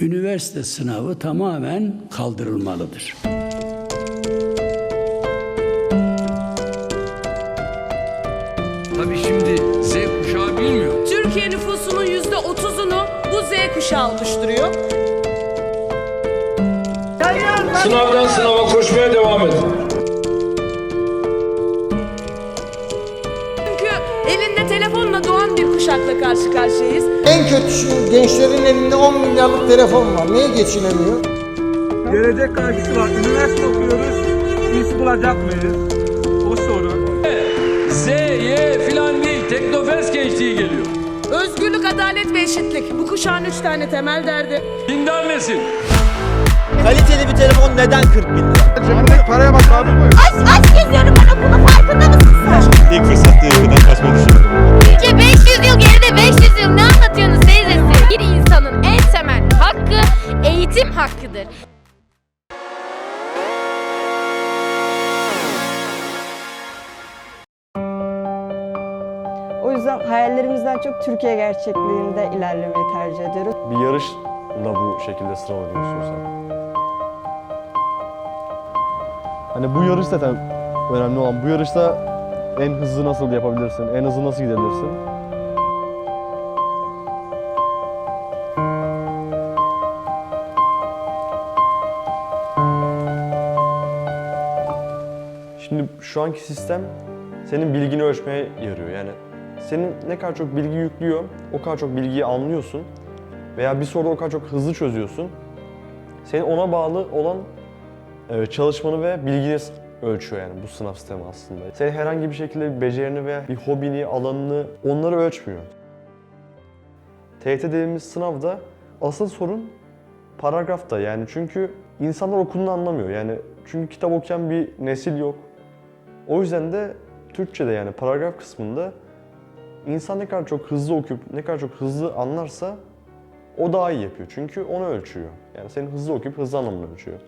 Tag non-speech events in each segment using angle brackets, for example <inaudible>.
Üniversite sınavı tamamen kaldırılmalıdır. Tabii şimdi Z kuşağı bilmiyor. Türkiye nüfusunun yüzde otuzunu bu Z kuşağı oluşturuyor. Sınavdan sınava koşmaya devam edin. Çünkü elinde telefonla bir kuşakla karşı karşıyayız. En kötüsü gençlerin elinde 10 milyarlık telefon var. Niye geçinemiyor? Gelecek kaygısı var. Üniversite okuyoruz. İş bulacak mıyız? O soru. Z, Y filan değil. Teknofest gençliği geliyor. Özgürlük, adalet ve eşitlik. Bu kuşağın üç tane temel derdi. Dindar nesil. Kaliteli bir telefon neden 40 bin lira? Aç aç Gerçekliğinde ilerlemeyi tercih ediyoruz. Bir yarışla bu şekilde sıralanıyorsun sen. Hani bu yarış zaten önemli olan. Bu yarışta en hızlı nasıl yapabilirsin, en hızlı nasıl gidebilirsin? Şimdi şu anki sistem senin bilgini ölçmeye yarıyor. Yani senin ne kadar çok bilgi yüklüyor, o kadar çok bilgiyi anlıyorsun veya bir soruda o kadar çok hızlı çözüyorsun. Senin ona bağlı olan e, çalışmanı ve bilgini ölçüyor yani bu sınav sistemi aslında. Senin herhangi bir şekilde bir becerini veya bir hobini, alanını onları ölçmüyor. TYT dediğimiz sınavda asıl sorun paragrafta yani çünkü insanlar okulunu anlamıyor yani çünkü kitap okuyan bir nesil yok. O yüzden de Türkçe'de yani paragraf kısmında insan ne kadar çok hızlı okuyup ne kadar çok hızlı anlarsa o daha iyi yapıyor. Çünkü onu ölçüyor. Yani senin hızlı okuyup hızlı anlamını ölçüyor.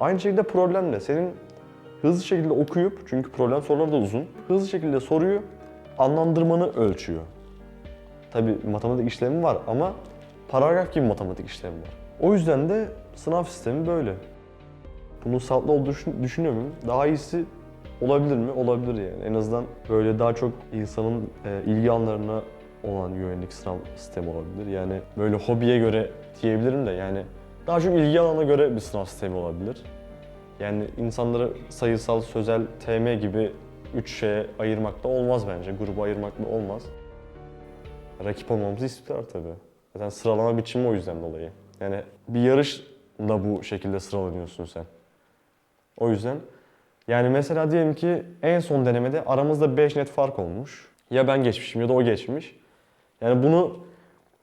Aynı şekilde problem de senin hızlı şekilde okuyup çünkü problem soruları da uzun. Hızlı şekilde soruyu anlandırmanı ölçüyor. Tabi matematik işlemi var ama paragraf gibi matematik işlemi var. O yüzden de sınav sistemi böyle. Bunun sağlıklı olduğunu düşün- düşünüyor muyum? Daha iyisi olabilir mi? Olabilir yani. En azından böyle daha çok insanın e, ilgi alanlarına olan yönelik sınav sistemi olabilir. Yani böyle hobiye göre diyebilirim de yani daha çok ilgi alanına göre bir sınav sistemi olabilir. Yani insanları sayısal, sözel, TM gibi üç şeye ayırmak da olmaz bence. Gruba ayırmak da olmaz. Rakip olmamızı istiyorlar tabii. Zaten sıralama biçimi o yüzden dolayı. Yani bir yarışla bu şekilde sıralanıyorsun sen. O yüzden yani mesela diyelim ki en son denemede aramızda 5 net fark olmuş. Ya ben geçmişim ya da o geçmiş. Yani bunu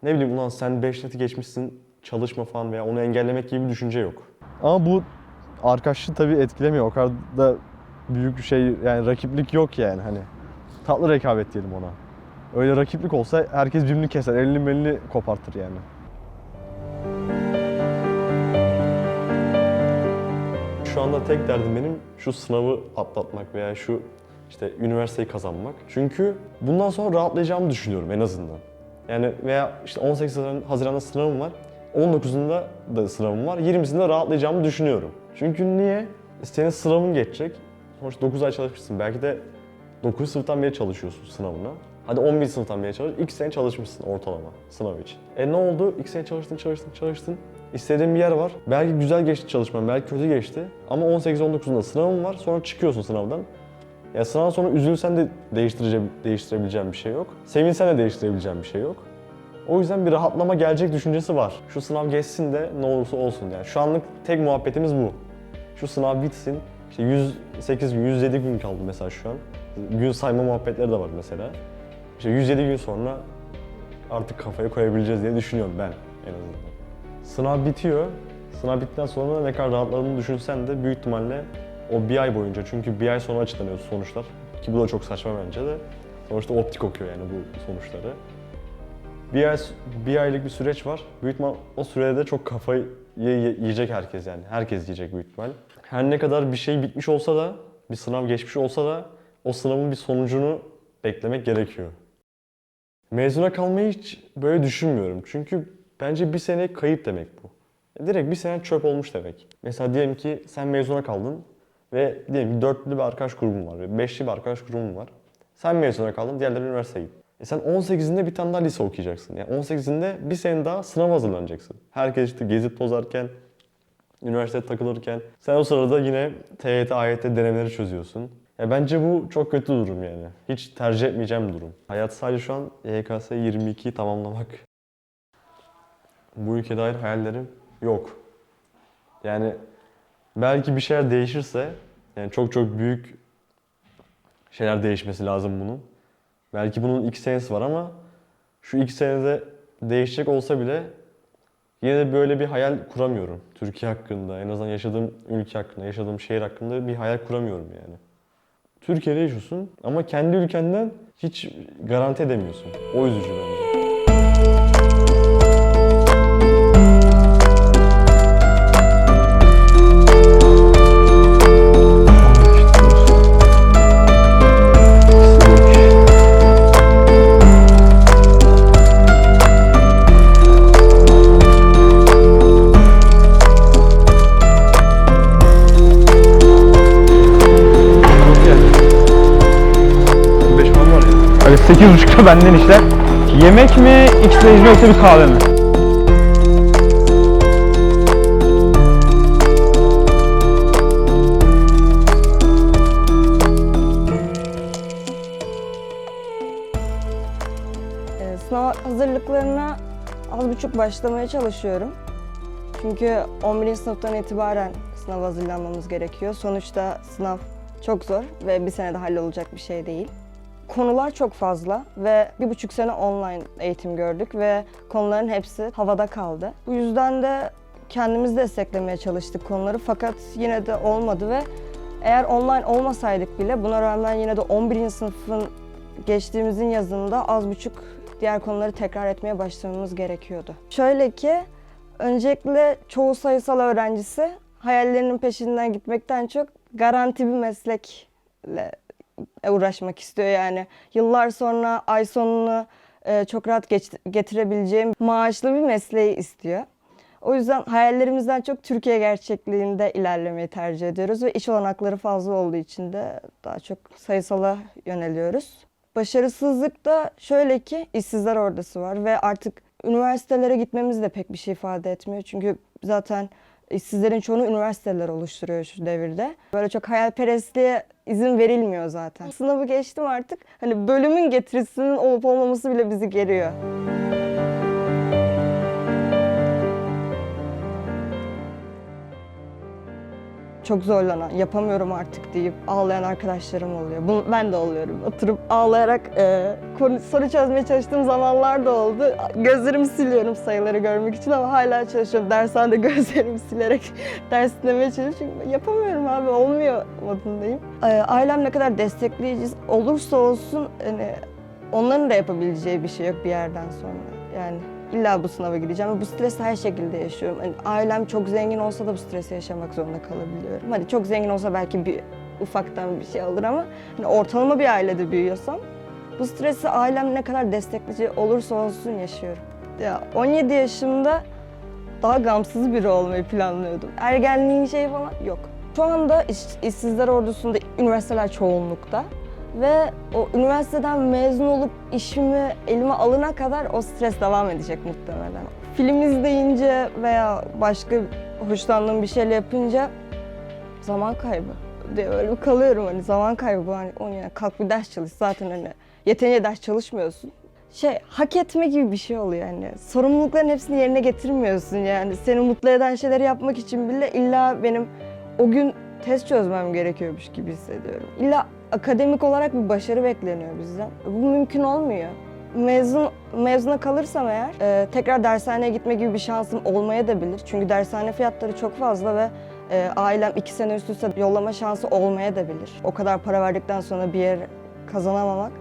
ne bileyim ulan sen 5 neti geçmişsin çalışma falan veya onu engellemek gibi bir düşünce yok. Ama bu arkadaşlığı tabii etkilemiyor. O kadar da büyük bir şey yani rakiplik yok yani hani. Tatlı rekabet diyelim ona. Öyle rakiplik olsa herkes birbirini keser, elini melini kopartır yani. Şu anda tek derdim benim şu sınavı atlatmak veya şu işte üniversiteyi kazanmak. Çünkü bundan sonra rahatlayacağımı düşünüyorum en azından. Yani veya işte 18 Haziran- Haziran'da sınavım var. 19'unda da sınavım var. 20'sinde rahatlayacağımı düşünüyorum. Çünkü niye? Senin sınavın geçecek. Sonuçta 9 ay çalışmışsın. Belki de 9 sınıftan beri çalışıyorsun sınavına. Hadi 11 sınıftan beri çalış. 2 sene çalışmışsın ortalama sınav için. E ne oldu? 2 sene çalıştın, çalıştın, çalıştın. İstediğin bir yer var. Belki güzel geçti çalışman, belki kötü geçti. Ama 18-19'unda sınavın var. Sonra çıkıyorsun sınavdan. Ya sınav sonra üzülsen de değiştireceğim, değiştirebileceğin bir şey yok. Sevinsen de değiştirebileceğin bir şey yok. O yüzden bir rahatlama gelecek düşüncesi var. Şu sınav geçsin de ne olursa olsun yani. Şu anlık tek muhabbetimiz bu. Şu sınav bitsin. İşte 108 gün, 107 gün kaldı mesela şu an. Gün sayma muhabbetleri de var mesela. İşte 107 gün sonra artık kafaya koyabileceğiz diye düşünüyorum ben en azından. Sınav bitiyor. Sınav bittikten sonra ne kadar rahatladığını düşünsen de büyük ihtimalle o bir ay boyunca çünkü bir ay sonra açıklanıyor sonuçlar. Ki bu da çok saçma bence de. Sonuçta optik okuyor yani bu sonuçları. Bir ay, bir aylık bir süreç var. Büyük ihtimal o sürede de çok kafayı ye- yiyecek herkes yani. Herkes yiyecek büyük ihtimal. Her ne kadar bir şey bitmiş olsa da, bir sınav geçmiş olsa da o sınavın bir sonucunu beklemek gerekiyor. Mezuna kalmayı hiç böyle düşünmüyorum. Çünkü bence bir sene kayıp demek bu. Direkt bir sene çöp olmuş demek. Mesela diyelim ki sen mezuna kaldın ve diyelim ki dörtlü bir arkadaş grubun var beşli bir arkadaş grubun var. Sen mezuna kaldın, diğerleri üniversiteye gitti. E sen 18'inde bir tane daha lise okuyacaksın. Yani 18'inde bir sene daha sınav hazırlanacaksın. Herkes işte gezip tozarken, üniversitede takılırken sen o sırada yine TYT, AYT denemeleri çözüyorsun. Ya bence bu çok kötü durum yani. Hiç tercih etmeyeceğim durum. Hayat sadece şu an YKS 22'yi tamamlamak. Bu ülkeye dair hayallerim yok. Yani belki bir şeyler değişirse, yani çok çok büyük şeyler değişmesi lazım bunun. Belki bunun iki senesi var ama şu iki senede değişecek olsa bile yine de böyle bir hayal kuramıyorum. Türkiye hakkında, en azından yaşadığım ülke hakkında, yaşadığım şehir hakkında bir hayal kuramıyorum yani. Türkiye'de yaşıyorsun ama kendi ülkenden hiç garanti edemiyorsun. O üzücü bence. 8.30'da benden işler. Yemek mi, X-Ray yoksa bir kahve mi? Ee, Sınav hazırlıklarına az buçuk başlamaya çalışıyorum. Çünkü 11. sınıftan itibaren sınav hazırlanmamız gerekiyor. Sonuçta sınav çok zor ve bir senede hallolacak bir şey değil. Konular çok fazla ve bir buçuk sene online eğitim gördük ve konuların hepsi havada kaldı. Bu yüzden de kendimiz desteklemeye çalıştık konuları fakat yine de olmadı ve eğer online olmasaydık bile buna rağmen yine de 11. sınıfın geçtiğimizin yazında az buçuk diğer konuları tekrar etmeye başlamamız gerekiyordu. Şöyle ki, öncelikle çoğu sayısal öğrencisi hayallerinin peşinden gitmekten çok garanti bir meslekle uğraşmak istiyor yani. Yıllar sonra ay sonunu e, çok rahat getirebileceğim maaşlı bir mesleği istiyor. O yüzden hayallerimizden çok Türkiye gerçekliğinde ilerlemeyi tercih ediyoruz ve iş olanakları fazla olduğu için de daha çok sayısala yöneliyoruz. Başarısızlık da şöyle ki işsizler ordası var ve artık üniversitelere gitmemiz de pek bir şey ifade etmiyor. Çünkü zaten işsizlerin çoğunu üniversiteler oluşturuyor şu devirde. Böyle çok hayalperestliğe izin verilmiyor zaten. Sınavı geçtim artık. Hani bölümün getirisinin olup olmaması bile bizi geriyor. Çok zorlanan, yapamıyorum artık deyip ağlayan arkadaşlarım oluyor. Bunu, ben de oluyorum. Oturup ağlayarak e, soru çözmeye çalıştığım zamanlar da oldu. Gözlerimi siliyorum sayıları görmek için ama hala çalışıyorum. Dershanede <laughs> gözlerimi silerek <laughs> ders dinlemeye çalışıyorum. Çünkü yapamıyorum abi, olmuyor modundayım. E, ailem ne kadar destekleyici olursa olsun hani onların da yapabileceği bir şey yok bir yerden sonra. Yani İlla bu sınava gireceğim ve bu stresi her şekilde yaşıyorum. Hani ailem çok zengin olsa da bu stresi yaşamak zorunda kalabiliyorum. Hani çok zengin olsa belki bir ufaktan bir şey alır ama hani ortalama bir ailede büyüyorsam bu stresi ailem ne kadar destekleyici olursa olsun yaşıyorum. Ya 17 yaşımda daha gamsız biri olmayı planlıyordum. Ergenliğin şeyi falan yok. Şu anda iş, işsizler ordusunda üniversiteler çoğunlukta. Ve o üniversiteden mezun olup işimi elime alana kadar o stres devam edecek muhtemelen. Film izleyince veya başka hoşlandığım bir şeyle yapınca zaman kaybı diye öyle kalıyorum hani zaman kaybı hani o yani kalk bir ders çalış zaten hani yeterince ders çalışmıyorsun. Şey hak etme gibi bir şey oluyor yani. Sorumlulukların hepsini yerine getirmiyorsun yani. Seni mutlu eden şeyleri yapmak için bile illa benim o gün test çözmem gerekiyormuş gibi hissediyorum. İlla akademik olarak bir başarı bekleniyor bizden. Bu mümkün olmuyor. Mezun mezuna kalırsam eğer e, tekrar dershaneye gitme gibi bir şansım olmaya da bilir. Çünkü dershane fiyatları çok fazla ve e, ailem iki sene üst üste yollama şansı olmaya da bilir. O kadar para verdikten sonra bir yer kazanamamak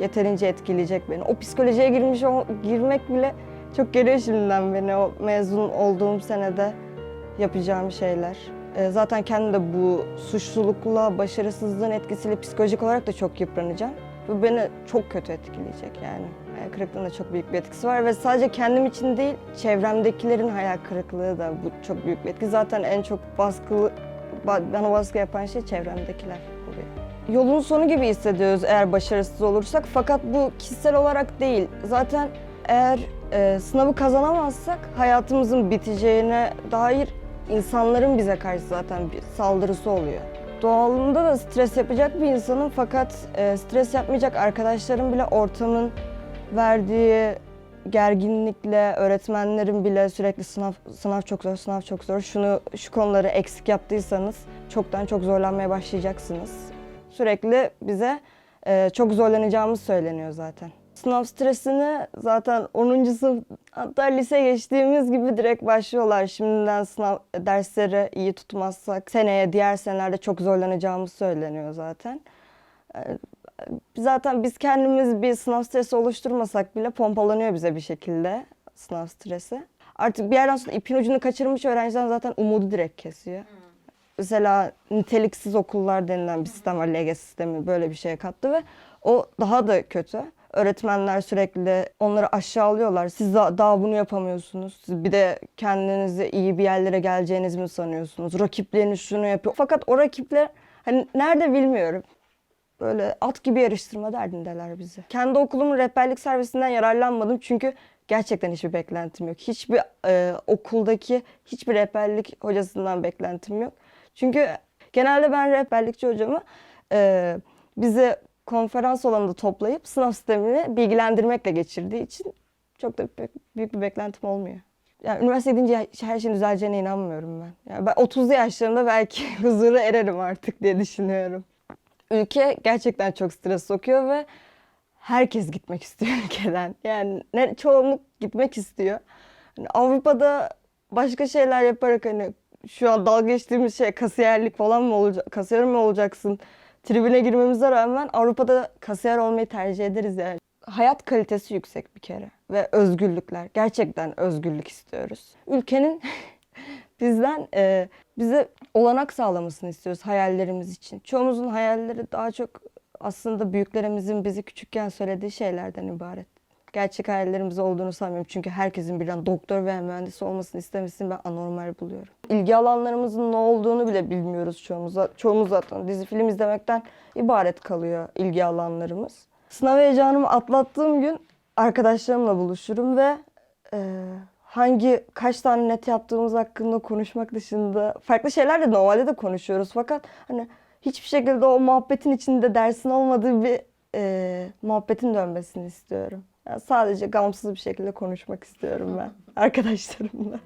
yeterince etkileyecek beni. O psikolojiye girmiş ol- girmek bile çok geriyor şimdiden beni o mezun olduğum senede yapacağım şeyler. E, Zaten kendim de bu suçlulukla, başarısızlığın etkisiyle psikolojik olarak da çok yıpranacağım. Bu beni çok kötü etkileyecek yani. Hayal kırıklığında çok büyük bir etkisi var ve sadece kendim için değil, çevremdekilerin hayal kırıklığı da bu çok büyük bir etki. Zaten en çok baskılı, ba- bana baskı yapan şey çevremdekiler oluyor. Yolun sonu gibi hissediyoruz eğer başarısız olursak fakat bu kişisel olarak değil. Zaten eğer e, sınavı kazanamazsak hayatımızın biteceğine dair insanların bize karşı zaten bir saldırısı oluyor. Doğalında da stres yapacak bir insanım fakat e, stres yapmayacak arkadaşlarım bile ortamın verdiği gerginlikle öğretmenlerin bile sürekli sınav sınav çok zor, sınav çok zor. Şunu şu konuları eksik yaptıysanız çoktan çok zorlanmaya başlayacaksınız. Sürekli bize e, çok zorlanacağımız söyleniyor zaten. Sınav stresini zaten 10. sınıf hatta lise geçtiğimiz gibi direkt başlıyorlar. Şimdiden sınav dersleri iyi tutmazsak seneye diğer senelerde çok zorlanacağımız söyleniyor zaten. Ee, Zaten biz kendimiz bir sınav stresi oluşturmasak bile pompalanıyor bize bir şekilde sınav stresi. Artık bir yerden sonra ipin ucunu kaçırmış öğrenciden zaten umudu direkt kesiyor. Mesela niteliksiz okullar denilen bir sistem var. LGS sistemi böyle bir şeye kattı ve o daha da kötü. Öğretmenler sürekli onları aşağılıyorlar. Siz daha, bunu yapamıyorsunuz. Siz bir de kendinizi iyi bir yerlere geleceğinizi mi sanıyorsunuz? Rakipleriniz şunu yapıyor. Fakat o rakipler hani nerede bilmiyorum. Böyle at gibi yarıştırma derdindeler bizi. Kendi okulumun rehberlik servisinden yararlanmadım çünkü gerçekten hiçbir beklentim yok. Hiçbir e, okuldaki hiçbir rehberlik hocasından beklentim yok. Çünkü genelde ben rehberlikçi hocamı e, bizi konferans alanında toplayıp sınav sistemini bilgilendirmekle geçirdiği için çok da büyük bir beklentim olmuyor. Yani üniversite gidince her şeyin düzeleceğine inanmıyorum ben. Yani ben 30'lu yaşlarımda belki <laughs> huzura ererim artık diye düşünüyorum. Ülke gerçekten çok stres sokuyor ve herkes gitmek istiyor <laughs> ülkeden. Yani ne, çoğunluk gitmek istiyor. Hani Avrupa'da başka şeyler yaparak hani şu an dalga geçtiğimiz şey kasiyerlik falan mı olacak, kasiyer mi olacaksın? Tribüne girmemize rağmen Avrupa'da kasiyer olmayı tercih ederiz yani. Hayat kalitesi yüksek bir kere ve özgürlükler. Gerçekten özgürlük istiyoruz. Ülkenin <laughs> bizden e, bize olanak sağlamasını istiyoruz hayallerimiz için. Çoğumuzun hayalleri daha çok aslında büyüklerimizin bizi küçükken söylediği şeylerden ibaret. Gerçek hayallerimiz olduğunu sanmıyorum çünkü herkesin birden doktor veya mühendis olmasını istemesini ben anormal buluyorum. İlgi alanlarımızın ne olduğunu bile bilmiyoruz çoğumuz. Çoğumuz zaten dizi film izlemekten ibaret kalıyor ilgi alanlarımız. Sınav heyecanımı atlattığım gün arkadaşlarımla buluşurum ve e, hangi kaç tane net yaptığımız hakkında konuşmak dışında farklı şeyler de normalde de konuşuyoruz fakat hani hiçbir şekilde o muhabbetin içinde dersin olmadığı bir e, muhabbetin dönmesini istiyorum. Yani sadece gamsız bir şekilde konuşmak istiyorum ben <laughs> arkadaşlarımla.